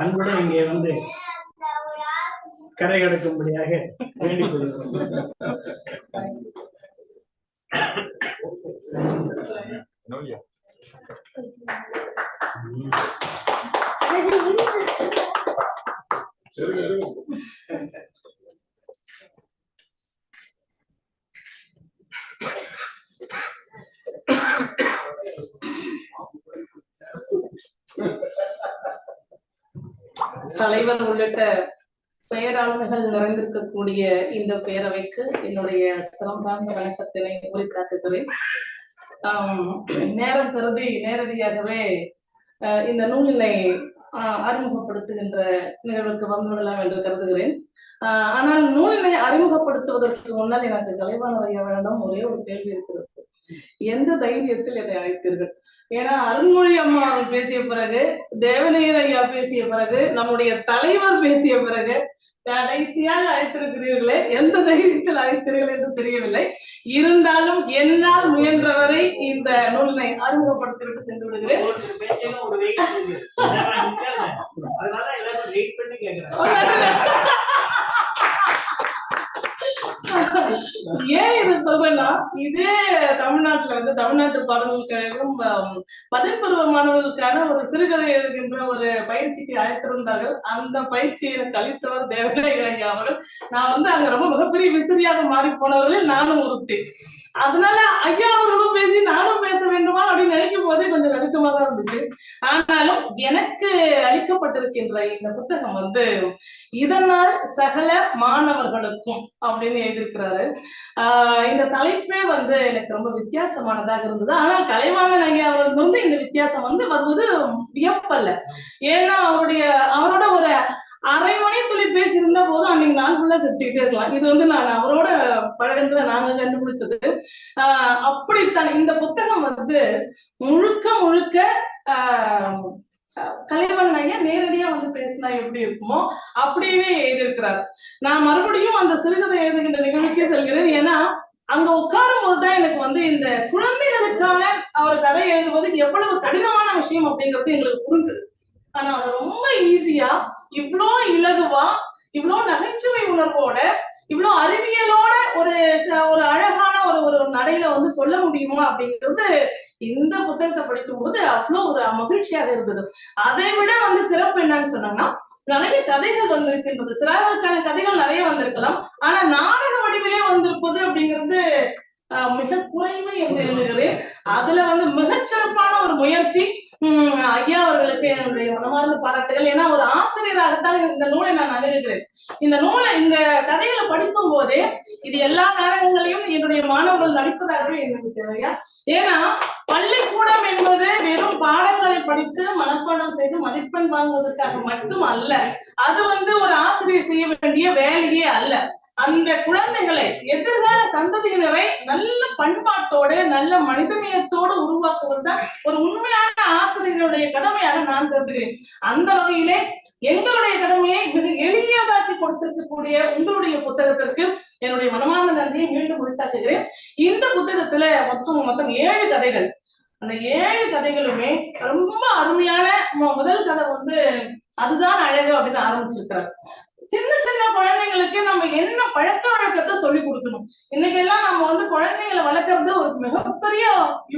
அன்புடன் இங்கே வந்து கரை கடக்கும்படியாக வேண்டிக் கொள்கிறோம். தலைவர் உள்ளிட்ட பெயராளுமைகள் நிறைந்திருக்கக்கூடிய இந்த பேரவைக்கு என்னுடைய சிறந்தார்ந்த வணக்கத்தினை உரித்தாக்குகிறேன் நேரம் கருதி நேரடியாகவே இந்த நூலினை ஆஹ், அறிமுகப்படுத்துகின்ற நிகழ்வுக்கு வந்துவிடலாம் என்று கருதுகிறேன். ஆஹ், ஆனால் நூலினை அறிமுகப்படுத்துவதற்கு முன்னால் எனக்கு கலைவாணர் ஐயாவிடம் ஒரே ஒரு கேள்வி இருக்கிறது. எந்த தைரியத்தில் என்னை அழைத்தீர்கள்? ஏன்னா அருண்மொழி அம்மா அவர்கள் பேசிய பிறகு தேவநேயர் ஐயா பேசிய பிறகு நம்முடைய தலைவர் பேசிய பிறகு கடைசியாக அழைத்திருக்கிறீர்களே எந்த தைரியத்தில் அழைத்தீர்கள் என்று தெரியவில்லை. இருந்தாலும் என்னால் முயன்றவரை இந்த நூலினை அறிமுகப்படுத்திவிட்டு சென்று விடுகிறேன். அதனால எல்லாரும் வெயிட் பண்ணி கேக்குறாங்க. ஏன் இதை சொல்றேன்னா இதே தமிழ்நாட்டுல வந்து தமிழ்நாட்டு பாடல்களுக்கும் கழகம் பருவ மாணவர்களுக்கான ஒரு சிறுகதை எழுதுகின்ற ஒரு பயிற்சிக்கு அழைத்திருந்தார்கள். அந்த பயிற்சியை கழித்தவர் அளித்தவர் தேவநாயகர் ஐயா அவர்கள். நான் வந்து அங்க ரொம்ப மிகப்பெரிய விசிறியாக மாறி போனவர்களில் நானும் ஒருத்தி. அதனால ஐயா அவர்களும் பேசி நானும் பேச வேண்டுமா அப்படின்னு நினைக்கும் தான் இருந்துச்சு. ஆனாலும் எனக்கு அளிக்கப்பட்டிருக்கின்ற இந்த புத்தகம் வந்து இதனால் சகல மாணவர்களுக்கும் அப்படின்னு எழுதியிருக்கிறாரு. ஆஹ் இந்த தலைப்பே வந்து எனக்கு ரொம்ப வித்தியாசமானதாக இருந்தது. ஆனால் கலைவாணன் ஐயா அவர்கள் வந்து இந்த வித்தியாசம் வந்து வருவது வியப்பல்ல. ஏன்னா அவருடைய அவரோட ஒரு அரை மணி தொலைபேசி பேசி இருந்த போதும் அன்னைக்கு நாள் ஃபுல்லா சிரிச்சுக்கிட்டே இருக்கலாம். இது வந்து நான் அவரோட பழகத்துல நாங்க கண்டுபிடிச்சது. ஆஹ் அப்படித்தான். இந்த புத்தகம் வந்து முழுக்க முழுக்க ஆஹ் கலைவாணன் ஐயா நேரடியா வந்து பேசினா எப்படி இருக்குமோ அப்படியே எழுதியிருக்கிறார். நான் மறுபடியும் அந்த சிறுகதை எழுதுகின்ற நிகழ்ச்சிக்கே செல்கிறேன். ஏன்னா அங்க உட்காரும் போதுதான் எனக்கு வந்து இந்த குழந்தைகளுக்கான அவர் கதை எழுதுவது எவ்வளவு கடினமான விஷயம் அப்படிங்கிறது எங்களுக்கு புரிஞ்சுது. ஆனா அது ரொம்ப ஈஸியா இவ்வளோ இலகுவா இவ்வளோ நகைச்சுவை உணர்வோட இவ்ளோ அறிவியலோட ஒரு ஒரு அழகான ஒரு ஒரு நடையில வந்து சொல்ல முடியுமா அப்படிங்கிறது இந்த புத்தகத்தை படிக்கும் போது அவ்வளோ ஒரு மகிழ்ச்சியாக இருந்தது. அதை விட வந்து சிறப்பு என்னன்னு சொன்னாங்கன்னா நிறைய கதைகள் வந்திருக்கின்றது. சிறார்களுக்கான கதைகள் நிறைய வந்திருக்கலாம். ஆனா நாடக வடிவிலே வந்திருப்பது அப்படிங்கிறது ஆஹ், மிக குறைவு என்று எழுதுகிறேன் அதுல வந்து மிகச்சிறப்பான ஒரு முயற்சி ஐயா அவர்களுக்கு என்னுடைய மனமார்ந்த பாராட்டுகள். ஏன்னா ஒரு ஆசிரியராகத்தான் இந்த நூலை நான் அணுகுகிறேன் இந்த நூலை இந்த கதைகளை படிக்கும் போதே இது எல்லா நாடகங்களையும் என்னுடைய மாணவர்கள் நடிப்பதாகவே எனக்கு ஐயா. ஏன்னா பள்ளிக்கூடம் என்பது வெறும் பாடங்களை படித்து மனப்பாடம் செய்து மதிப்பெண் வாங்குவதற்காக மட்டும் அல்ல. அது வந்து ஒரு ஆசிரியர் செய்ய வேண்டிய வேலையே அல்ல. அந்த குழந்தைகளை எதிர்கால சந்ததியினரை நல்ல பண்பாட்டோடு நல்ல மனிதநேயத்தோடு உருவாக்குவதுதான் ஒரு உண்மையான ஆசிரியருடைய கடமையாக நான் கருதுகிறேன். அந்த வகையிலே எங்களுடைய கடமையை மிக எளியதாக்கி கொடுத்திருக்கக்கூடிய உங்களுடைய புத்தகத்திற்கு என்னுடைய மனமார்ந்த நன்றியை மீண்டும் உரித்தாக்குகிறேன். இந்த புத்தகத்துல மொத்தம் மொத்தம் ஏழு கதைகள். அந்த ஏழு கதைகளுமே ரொம்ப அருமையான முதல் கதை வந்து அதுதான் அழகு அப்படின்னு ஆரம்பிச்சிருக்கிறார். சின்ன சின்ன குழந்தைங்களுக்கு நம்ம என்ன பழக்க வழக்கத்தை சொல்லி கொடுக்கணும்? இன்னைக்கு எல்லாம் நம்ம வந்து குழந்தைங்களை வளர்க்கறது ஒரு மிகப்பெரிய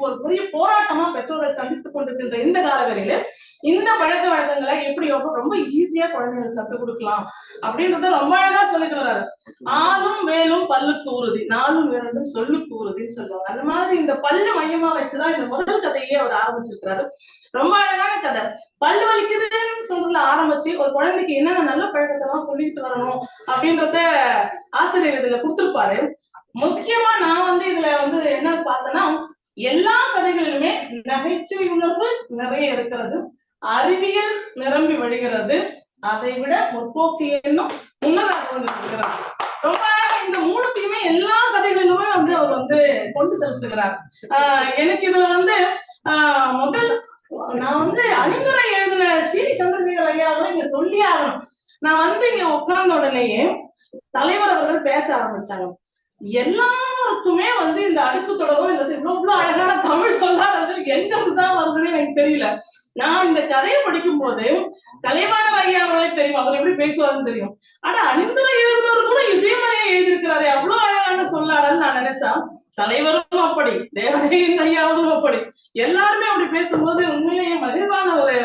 ஒரு பெரிய போராட்டமா பெற்றோர்கள் சந்தித்துக் கொண்டிருக்கின்ற இந்த காலங்களில இந்த பழக்க வழக்கங்களை எப்படி ரொம்ப- ரொம்ப ஈஸியா குழந்தைங்களுக்கு கத்துக் கொடுக்கலாம் அப்படின்றத ரொம்ப அழகா சொல்லிட்டு வர்றாரு. ஆளும் வேலும் பல்லுக்கு உறுதி நாளும் வேறொன்றும் சொல்லுக்கு உறுதின்னு சொல்லுவாங்க. அந்த மாதிரி இந்த பல்லு மையமா வச்சுதான் இந்த முதல் கதையே அவர் ஆரம்பிச்சிருக்கிறாரு. ரொம்ப அழகான கதை. பல்லு வலிக்குதுன்னு சொல்றதுல ஆரம்பிச்சு ஒரு குழந்தைக்கு என்னென்ன நல்ல பழக்கத்தை எல்லாம் சொல்லிட்டு வரணும் அப்படின்றத ஆசிரியர் இதுல கொடுத்துருப்பாரு. முக்கியமா நான் வந்து இதுல வந்து என்ன பார்த்தேன்னா எல்லா கதைகளிலுமே நகைச்சுவை உணர்வு நிறைய இருக்கிறது. அறிவியல் நிரம்பி வழிகிறது. அதை விட முற்போக்கு எண்ணம் முன்னதாக வந்து ரொம்ப இந்த மூணுத்தையுமே எல்லா கதைகளிலுமே வந்து அவர் வந்து கொண்டு செலுத்துகிறார் ஆஹ் எனக்கு இதுல வந்து ஆஹ் முதல் நான் வந்து அணிந்துரை எழுதின சீனி சந்திரசேகர் ஐயாவை இங்க சொல்லி ஆகணும். நான் வந்து இங்க உட்கார்ந்த உடனேயே தலைவர் அவர்கள் பேச ஆரம்பிச்சாங்க. எல்லாருக்குமே வந்து இந்த அடுப்பு தொடரோ இல்லது இவ்வளவு இவ்வளவு அழகான தமிழ் சொல்லாதது எங்க விதம் வருதுன்னு எனக்கு தெரியல. நான் இந்த கதையை படிக்கும் போது கலைவாணர் ஐயா தெரியும் அவர் எப்படி பேசுவாருன்னு தெரியும். ஆனா அணிந்துரை எழுதுனவர் கூட இதே மாதிரி எழுதியிருக்கிறாரு அவ்வளவு அழகான நான் நினைச்சேன். தலைவரும் அப்படி தேவரையின் ஐயாவும் அப்படி. எல்லாருமே அப்படி பேசும்போது உண்மையிலேயே மகிழ்வான ஒரு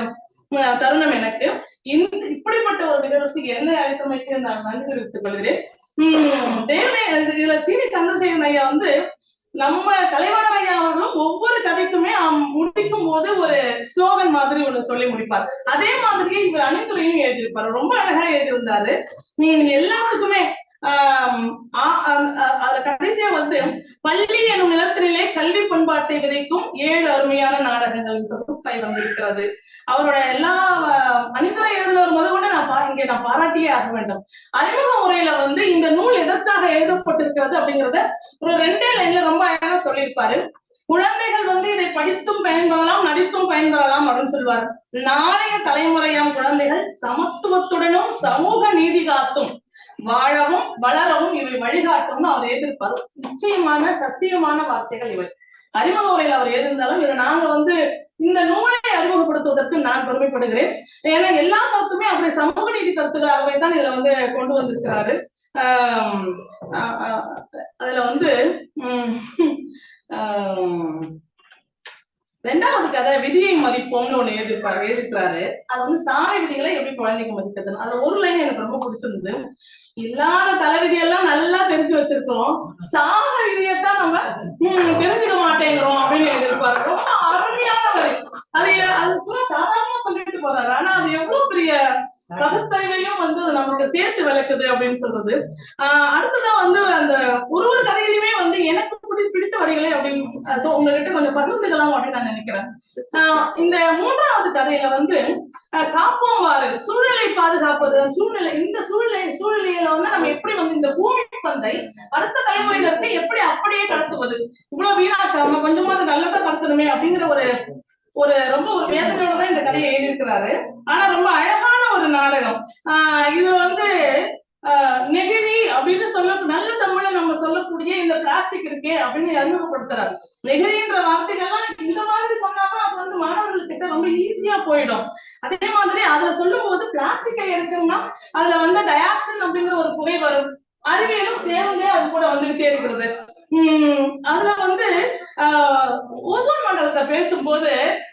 தருணம் எனக்கு. இந்த இப்படிப்பட்ட ஒரு நிகழ்வுக்கு என்ன அழைத்தமைக்கு நான் நன்றி தெரிவித்துக் கொள்கிறேன். உம் தேவனே இதுல சீனி சந்திரசேகரன் ஐயா வந்து நம்ம கலைவாணர் ஐயா அவர்களும் ஒவ்வொரு கதைக்குமே முடிக்கும் போது ஒரு ஸ்லோகன் மாதிரி ஒண்ணு சொல்லி முடிப்பார். அதே மாதிரியே இவர் அணிந்துரையும் எழுதியிருப்பாரு. ரொம்ப அழகா எழுதியிருந்தாரு. நீங்க எல்லாத்துக்குமே அதுல கடைசியா வந்து பள்ளி எனும் நிலத்திலே கல்வி பண்பாட்டை விதைக்கும் ஏழு அருமையான நாடகங்கள் தொகுப்பை வந்திருக்கிறது. அவரோட எல்லா அஹ், அணிந்துரை எழுதுனவர் கூட நான் பா- இங்கே நான் பாராட்டியே ஆக வேண்டும். அறிமுக முறையில வந்து இந்த நூல் எதற்காக எழுதப்பட்டிருக்கிறது அப்படிங்கறத ஒரு ரெண்டே லைன்ல ரொம்ப அழகா சொல்லியிருப்பாரு. குழந்தைகள் வந்து இதை படித்தும் பயன்பெறலாம் நடித்தும் பயன்பெறலாம் அப்படின்னு சொல்லுவார். நாளைய தலைமுறையாம் குழந்தைகள் சமத்துவத்துடனும் சமூக நீதி காத்தும் வாழவும் வளரவும் இவை வழிகாட்டும்னு அவர் எதிர்ப்பார் நிச்சயமான சத்தியமான வார்த்தைகள் இவை. அறிமுக உரையில் அவர் எழுதியிருந்தாலும் இதை நாங்க வந்து இந்த நூலை அறிமுகப்படுத்துவதற்கு நான் பெருமைப்படுகிறேன். ஏன்னா எல்லா கருத்துமே அப்படி சமூக நீதி கருத்துக்காகவே தான் இதுல வந்து கொண்டு வந்திருக்கிறாரு. அதுல வந்து உம், ரெண்டாவது கதை விதியை மதிப்போம்னு ஒண்ணு எழுதிருப்பாரு எழுதிருக்கிறாரு அது வந்து சாலை விதிகளை எப்படி குழந்தைங்க மதிக்கிறதுன்னு. அதுல ஒரு லைன் எனக்கு ரொம்ப பிடிச்சிருந்தது. இல்லாத தலைவிதியெல்லாம் நல்லா தெரிஞ்சு வச்சிருக்கோம் சாக விதியத்தான் நம்ம தெரிஞ்சுக்க மாட்டேங்கிறோம் அப்படின்னு எழுதிருப்பாரு ரொம்ப அருமையான வரி அது அது கூட சாதாரணமா சொல்லிட்டு போறாரு. ஆனா அது எவ்வளவு பெரிய பகுத்தறிவையும் வந்து அது நம்மளோட சேர்த்து விளக்குது அப்படின்னு சொல்றது. ஆஹ் அடுத்ததா வந்து அந்த ஒரு ஒரு கதையிலுமே வந்து எனக்கு பிடித்த வரிகளை அப்படின்னு சோ உங்ககிட்ட கொஞ்சம் பகிர்ந்துக்கலாம் அப்படின்னு நான் நினைக்கிறேன். ஆஹ் இந்த மூன்றாவது கதையில வந்து காப்போம் வாரு சூழ்நிலை பாதுகாப்பது சூழ்நிலை இந்த சூழ்நிலை சூழ்நிலையில வந்து நம்ம எப்படி வந்து இந்த பூமி பந்தை அடுத்த தலைமுறையினருக்கு எப்படி அப்படியே கடத்துவது? இவ்வளவு வீணாக்காம கொஞ்சமாவது நல்லதா கடத்தணுமே அப்படிங்கிற ஒரு ஒரு ரொம்ப ஒரு வேதனையோட தான் இந்த கதையை எழுதியிருக்கிறாரு. ஆனா ரொம்ப அழகான ஒரு நாடகம். ஆஹ் இது வந்து நெகிழி அப்படின்னு சொல்ல நல்ல தமிழ்ல நம்ம சொல்லக்கூடிய இந்த பிளாஸ்டிக் இருக்கே அப்படின்னு அறிமுகப்படுத்துறாரு நெகிழின்ற வார்த்தைகள்லாம் இந்த மாதிரி சொன்னாதான் அது வந்து மாணவர்கள் கிட்ட ரொம்ப ஈஸியா போயிடும். அதே மாதிரி அதுல சொல்லும் போது பிளாஸ்டிக்கை எரிச்சோம்னா அதுல வந்து டயாக்சின் அப்படிங்கிற ஒரு புகை வரும். அறிவியலும் சேர்ந்தே அது கூட வந்துகிட்டே இருக்கிறது. உம் அதுல வந்து ஆஹ் ஓசோன் மண்டலத்தை பேசும்போது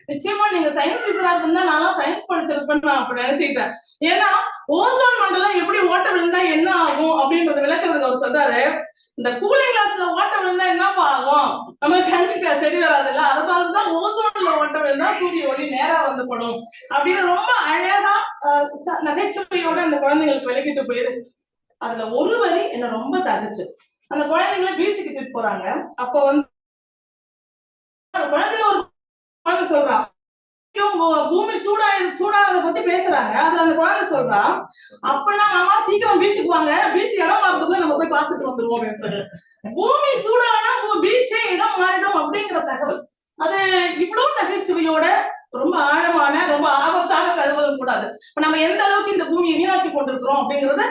நிச்சயமா நீங்க சயின்ஸ் டீச்சரா இருந்தா நான் சயின்ஸ் படிச்சிருப்பேன்னு நான் அப்படி நினைச்சுக்கிட்டேன். ஏன்னா ஓசோன் மண்டலம் எப்படி ஓட்ட விழுந்தா என்ன ஆகும் அப்படின்றத விளக்குறதுக்கு அவர் சொல்றாரு. இந்த கூலிங் கிளாஸ்ல ஓட்ட விழுந்தா என்னப்பா ஆகும்? நமக்கு கண்டிப்பா சரி வராதுல்ல? அதை பார்த்துதான் ஓசோன்ல ஓட்ட விழுந்தா சூரிய ஒளி நேரா வந்து படும். அப்படின்னு ரொம்ப அழகா ஆஹ் ச- நகைச்சுவையோட அந்த குழந்தைங்களுக்கு விளக்கிட்டு போயிரு. அதுல ஒரு வரி என்ன ரொம்ப தகச்சு. அந்த குழந்தைங்களை பீச்சுக்கு கூட்டிட்டு போறாங்க. அப்ப வந்து குழந்தைய ஒரு குழந்தை சொல்றா. பூமி சூடா சூடானதை பத்தி பேசுறாங்க. அதுல அந்த குழந்தை சொல்றா அப்பனா மாமா சீக்கிரம் பீச்சுக்கு வாங்க. பீச் இடம் மாறதுக்குள்ள நம்ம போய் பாத்துட்டு வந்துருவோம் அப்படின்னு சொல்லி பூமி சூடானா பீச்சே இடம் மாறிடும் அப்படிங்கிற தகவல். அது இவ்வளவு நகைச்சுவையோட ரொம்ப ஆழமான ரொம்ப ஆபத்தான தகவலும் கூடாது. இப்ப நம்ம எந்த அளவுக்கு இந்த பூமியை வீணாக்கி கொண்டிருக்கிறோம் அப்படிங்கறத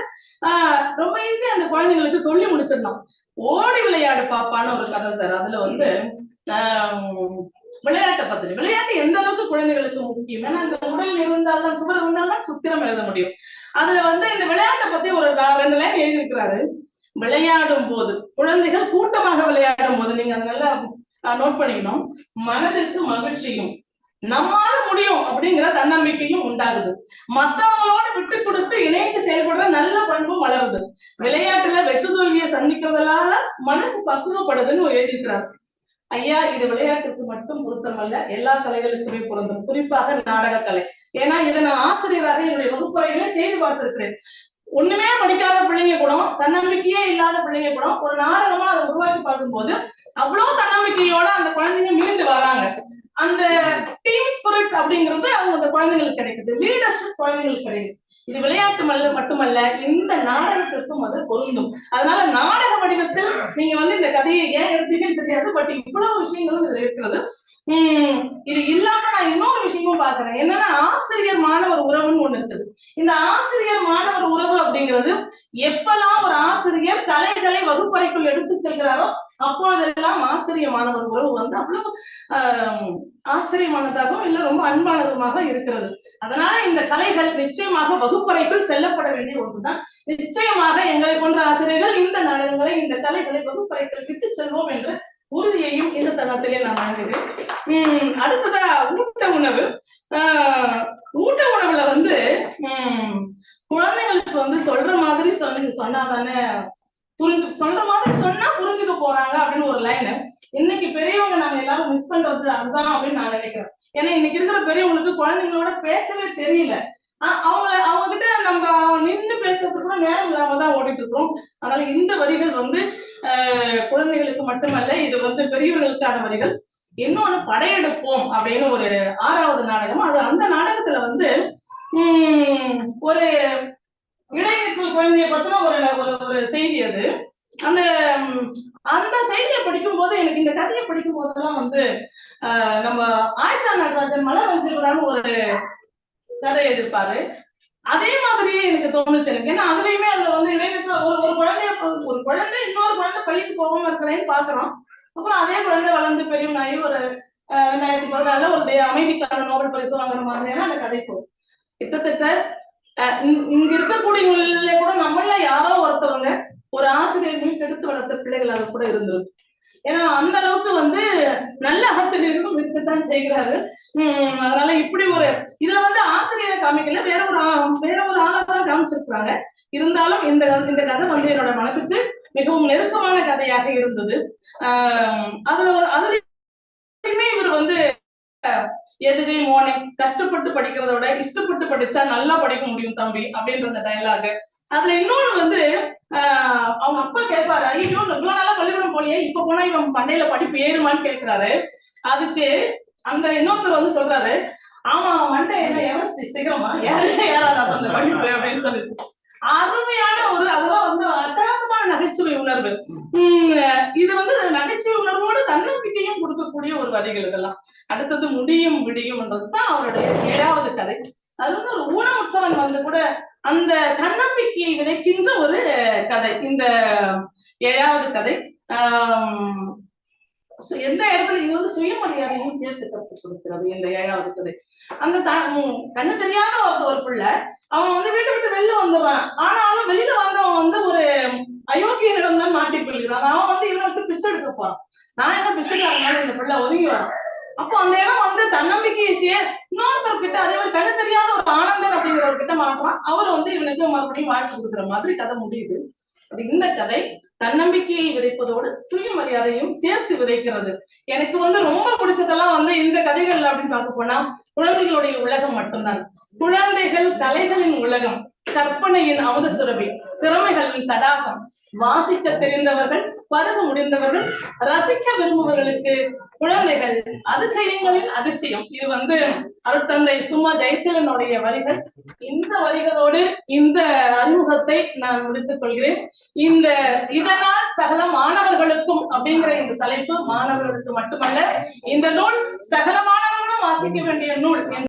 ஆஹ் ரொம்ப ஈஸியா அந்த குழந்தைங்களுக்கு சொல்லி முடிச்சிடலாம். ஓடி விளையாடு பாப்பான்னு ஒரு கதை சார் அதுல வந்து ஆஹ் விளையாட்டை பத்தி விளையாட்டு எந்த அளவுக்கு குழந்தைகளுக்கு முக்கியம்? ஏன்னா இந்த உடல் இருந்தால்தான் சுவர் இருந்தால்தான் சுத்திரம் எழுத முடியும். அதுல வந்து இந்த விளையாட்டை பத்தி ஒரு ரெண்டு லைன் எழுதியிருக்கிறாரு. விளையாடும் போது குழந்தைகள் கூட்டமாக விளையாடும் போது நீங்க அதை நல்லா நோட் பண்ணிக்கணும். மனதிற்கு மகிழ்ச்சியும் நம்மால முடியும் அப்படிங்கிற தன்னம்பிக்கையும் உண்டாகுது. மத்தவங்களோட விட்டு கொடுத்து இணைச்சு செயல்படுற நல்ல பண்பும் வளருது. விளையாட்டுல வெற்றி தோல்வியை சந்திக்கிறதுனால மனசு பக்குவப்படுதுன்னு ஒரு எழுதியிருக்கிறார். ஐயா இது விளையாட்டுக்கு மட்டும் பொருத்தமல்ல எல்லா கலைகளுக்குமே பொருந்தும். குறிப்பாக நாடக கலை ஏன்னா இதை நான் ஆசிரியராக என்னுடைய வகுப்பறையிலே செய்து பார்த்திருக்கிறேன். ஒண்ணுமே படிக்காத பிள்ளைங்க கூட தன்னம்பிக்கையே இல்லாத பிள்ளைங்க கூட ஒரு நாடகமா அதை உருவாக்கி பார்க்கும்போது அவ்வளவு தன்னம்பிக்கையோட அந்த குழந்தைங்க மீண்டு வராங்க. அந்த டீம் ஸ்பிரிட் அப்படிங்கிறது அவங்க அந்த குழந்தைங்களுக்கு கிடைக்குது. லீடர்ஷிப் குழந்தைங்களுக்கு கிடைக்குது. இது விளையாட்டு மல்ல மட்டுமல்ல இந்த நாடகத்திற்கும் அது பொருந்தும். அதனால நாடக வடிவத்தில் நீங்க வந்து இந்த கதையை ஏன் எடுத்தீங்கன்னு தெரியாது பட் இவ்வளவு விஷயங்களும் இதுல இருக்கிறது. உம் இது இல்லாம நான் இன்னொரு விஷயமும் பாக்குறேன் என்னன்னா ஆசிரியர் மாணவர் உறவுன்னு ஒண்ணு இருக்குது. இந்த ஆசிரியர் மாணவர் உறவு அப்படிங்கிறது எப்பெல்லாம் ஒரு ஆசிரியர் கலைகளை வகுப்பறைக்குள் எடுத்து செல்கிறாரோ அப்பொழுதெல்லாம் ஆசிரியர் மாணவர் உறவு வந்து அவ்வளவு ஆஹ் ஆச்சரியமானதாகவும் இல்ல ரொம்ப அன்பானதுமாக இருக்கிறது. அதனால இந்த கலைகள் நிச்சயமாக வகுப்பு வகுப்பறைக்குள் செல்லப்பட வேண்டிய ஒன்றுதான். நிச்சயமாக எங்களை போன்ற ஆசிரியர்கள் இந்த நாடகங்களை இந்த கலைகளை வகுப்பறைக்குள் விட்டு செல்வோம் என்ற உறுதியையும் இந்த தருணத்திலே நான் வாங்குகிறேன் உம் அடுத்ததா ஊட்ட உணவு. ஆஹ் ஊட்ட உணவுல வந்து உம் குழந்தைங்களுக்கு வந்து சொல்ற மாதிரி சொல்லி சொன்னாதானே புரிஞ்சு சொல்ற மாதிரி சொன்னா புரிஞ்சுக்க போறாங்க அப்படின்னு ஒரு லைன் இன்னைக்கு பெரியவங்க நாங்க எல்லாரும் மிஸ் பண்றது அதுதான் அப்படின்னு நான் நினைக்கிறேன். ஏன்னா இன்னைக்கு இருக்கிற பெரியவங்களுக்கு குழந்தைங்களோட பேசவே தெரியல. அவங்க அவங்க கிட்ட நம்ம நின்னு பேசுறதுக்கு கூட நேரம் இல்லாம தான் ஓடிட்டு இருக்கோம் அதனால இந்த வரிகள் வந்து ஆஹ், குழந்தைகளுக்கு மட்டுமல்ல இது வந்து பெரியவர்களுக்கான வரிகள். இன்னொன்னு படையெடுப்போம் அப்படின்னு ஒரு ஆறாவது நாடகம். அது அந்த நாடகத்துல வந்து உம் ஒரு இடைநிற்றல் குழந்தைய பத்தின ஒரு ஒரு ஒரு செய்தி அது. அந்த அந்த செய்தியை படிக்கும் போது எனக்கு இந்த கதையை படிக்கும் போதெல்லாம் வந்து ஆஹ், நம்ம ஆயிஷா நடராஜன் மலர் வச்சிருக்கிறான்னு ஒரு கதை எதிர்ப்பாரு அதே மாதிரியே எனக்கு தோணுச்சு எனக்கு. ஏன்னா அதுலயுமே அதுல வந்து இடைநிலை ஒரு ஒரு குழந்தைய ஒரு குழந்தை இன்னொரு குழந்தை பள்ளிக்கு போகாம இருக்கிறேன்னு பாக்குறோம் அப்புறம் அதே குழந்தை வளர்ந்து பெரியவனாகி ஒரு ஆஹ், ரெண்டாயிரத்தி பதினாலுல ஒரு அமைதிக்கான நோபல் பரிசு வாங்குற மாதிரியான அந்த கதை போகும். கிட்டத்தட்ட இங்க- இங்க இருக்கக்கூடியவங்கள கூட நம்மள யாரோ ஒருத்தவங்க ஒரு ஆசிரியர் மீட்டெடுத்து வளர்த்த பிள்ளைகள் அது கூட இருந்திருக்கு ஏன்னா அந்த அளவுக்கு வந்து நல்ல ஆசிரியர்களும் இருக்கத்தான் செய்கிறாரு. உம் அதனால இப்படி ஒரு இதுல வந்து ஆசிரியரை காமிக்கல. வேற ஒரு ஆ- வேற ஒரு ஆளா தான் காமிச்சிருக்கிறாங்க. இருந்தாலும் இந்த இந்த கதை வந்து என்னோட மனசுக்கு மிகவும் நெருக்கமான கதையாக இருந்தது. ஆஹ் அதுல அதுலயுமே இவர் வந்து எதுகை மோனை கஷ்டப்பட்டு படிக்கிறத விட இஷ்டப்பட்டு படிச்சா நல்லா படிக்க முடியும் தம்பி அப்படின்ற அந்த டயலாக் அதுல இன்னொன்னு வந்து ஆஹ் அவங்க அப்பா கேட்பாரு ஐயோ இவ்வளவு நாளா பள்ளிக்கூடம் போலியே இப்ப போனா இவன் மண்டையில படிப்பு ஏறுமான்னு கேட்கிறாரு அதுக்கு அந்த இன்னொருத்தர் வந்து சொல்றாரு ஆமா அவன் மண்டை என்ன எவரெஸ்ட் சிகரமா ஏறாத அந்த படிப்பு அப்படின்னு சொல்லிட்டு. அருமையான ஒரு அதெல்லாம் வந்து அட்டகாசமான நகைச்சுவை உணர்வு. உம் இது வந்து நகைச்சுவை உணர்வோடு தன்னம்பிக்கையும் கொடுக்கக்கூடிய ஒரு வரிகள் இதெல்லாம். அடுத்தது முடியும் விடியும்ன்றதுதான் அவருடைய ஏழாவது கதை. அது வந்து ஒரு ஊனமுற்றவன் வந்து கூட அந்த தன்னம்பிக்கையை விதைக்கின்ற ஒரு கதை. இந்த ஏழாவது கதை. ஆஹ் எந்த இடத்துல இது வந்து சுயமரியாதையும் சேர்த்து கற்றுக் கொடுக்கிறது இந்த ஏழாவது கதை. அந்த த- உம் கண்ணு தெரியாத ஒரு ஒரு பிள்ளை அவன் வந்து வீட்டை விட்டு வெளில வந்துடுறான். ஆனாலும் வெளியில வந்தவன் வந்து ஒரு அயோக்கியனிடம் தான் மாட்டி கொள்கிறான் அவன் வந்து இவனை வச்சு பிச்சை எடுக்கப்பான் நான் என்ன பிச்சைக்காரனால இந்த பிள்ளை ஒதுங்கி வரான்? அப்போ அந்த இடம் வந்து தன்னம்பிக்கையை சே இன்னொருத்தர் கிட்ட அதே மாதிரி கண்ணு தெரியாத ஒரு ஆனந்தன் அப்படிங்கிறவர்கிட்ட மாட்டுறான். அவர் வந்து இவனுக்கு மறுபடியும் வாழ்த்து கொடுக்குற மாதிரி கதை முடியுது. இந்த கதை தன்னம்பிக்கையை விதைப்பதோடு சுயமரியாதையும் சேர்த்து விதைக்கிறது. எனக்கு வந்து ரொம்ப பிடிச்சதெல்லாம் வந்து இந்த கதைகள் அப்படின்னு பார்க்க போனா குழந்தைகளுடைய உலகம் மட்டும்தான். குழந்தைகள் கலைகளின் உலகம். கற்பனையின் அமுத சுரபி திறமைகளின் தடாகம். வாசிக்க தெரிந்தவர்கள் பருக முடிந்தவர்கள் ரசிக்க விரும்புபவர்களுக்கு குழந்தைகள் அதிசயங்களின் அதிசயம். இது வந்து அருட்தந்தை சும்மா ஜெயசீலனுடைய வரிகள். இந்த வரிகளோடு இந்த அறிமுகத்தை நான் முடித்துக் கொள்கிறேன். இந்த இதனால் சகல மாணவர்களுக்கும் அப்படிங்கிற இந்த தலைப்பு மாணவர்களுக்கு மட்டுமல்ல இந்த நூல் சகல மாணவர்களும் வாசிக்க வேண்டிய நூல்